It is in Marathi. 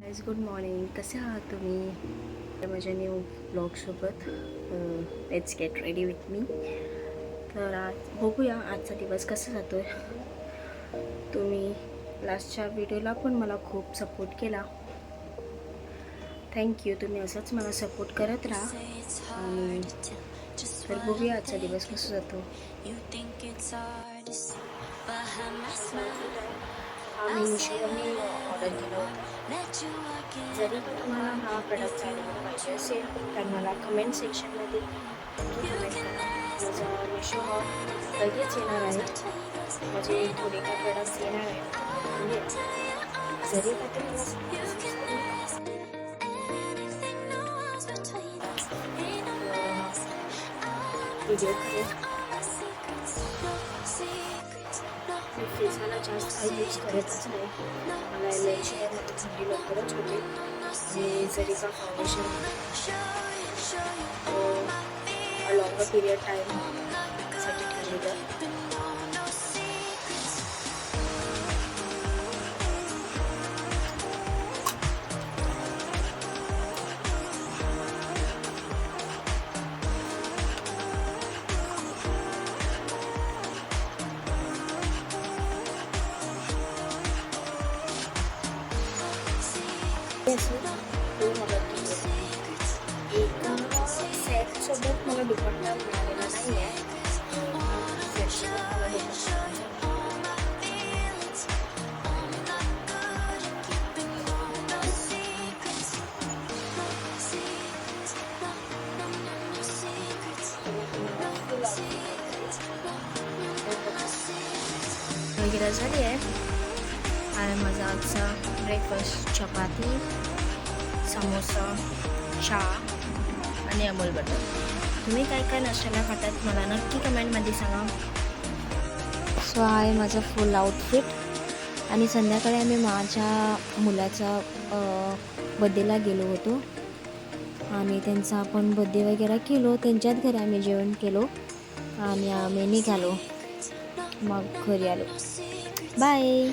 गाईज गुड मॉर्निंग कसे आहात तुम्ही? तर माझ्या new ब्लॉगसोबत let's get ready with me तर आज बघूया आजचा दिवस कसा जातो आहे तुम्ही लास्टच्या व्हिडिओला पण मला खूप सपोर्ट केला. थँक्यू तुम्ही असंच मला सपोर्ट करत राहा. आणि तर बघूया आजचा दिवस कसा जातो. आम्ही मिशोवरनी ऑर्डर केलं होतं. जरी तुम्हाला हा प्रॉडक्ट आवडला पाहिजे असेल तर मला कमेंट सेक्शनमध्ये माझा मिशो हा लगेच येणार आहे. माझे थोडे काही प्रॉडक्ट्स येणार आहेत. म्हणजे जरी का तुम्हाला व्हिडिओ करेल मी फेसवाला जास्त काही यूज करतच नाही मला एलर्जी आहे माझी थंडी लवकरच होते आणि जरी का फाउंडेशन लॉंगर पिरियड टाईमसाठी ठेवलेलं एका सेटसोबत मला दुपट्टा मिळालेला नाही आहे सेटसोबत मला दुपट्टा आहे. वगैरे झाली आहे आणि माझा आजचा ब्रेकफास्ट चपाती समोसा चहा आणि अमूल बटर. तुम्ही काय काय नाश्त्याला खातात मला नक्की कमेंटमध्ये सांगा. सो हा आहे माझं फुल आउटफिट आणि संध्याकाळी आम्ही माझ्या मुलाचा बड्डेला गेलो होतो. आणि त्यांचा आपण बड्डे वगैरे केलो त्यांच्याच घरी आम्ही जेवण केलो आणि आम्ही निघालो. मग घरी आलो. बाय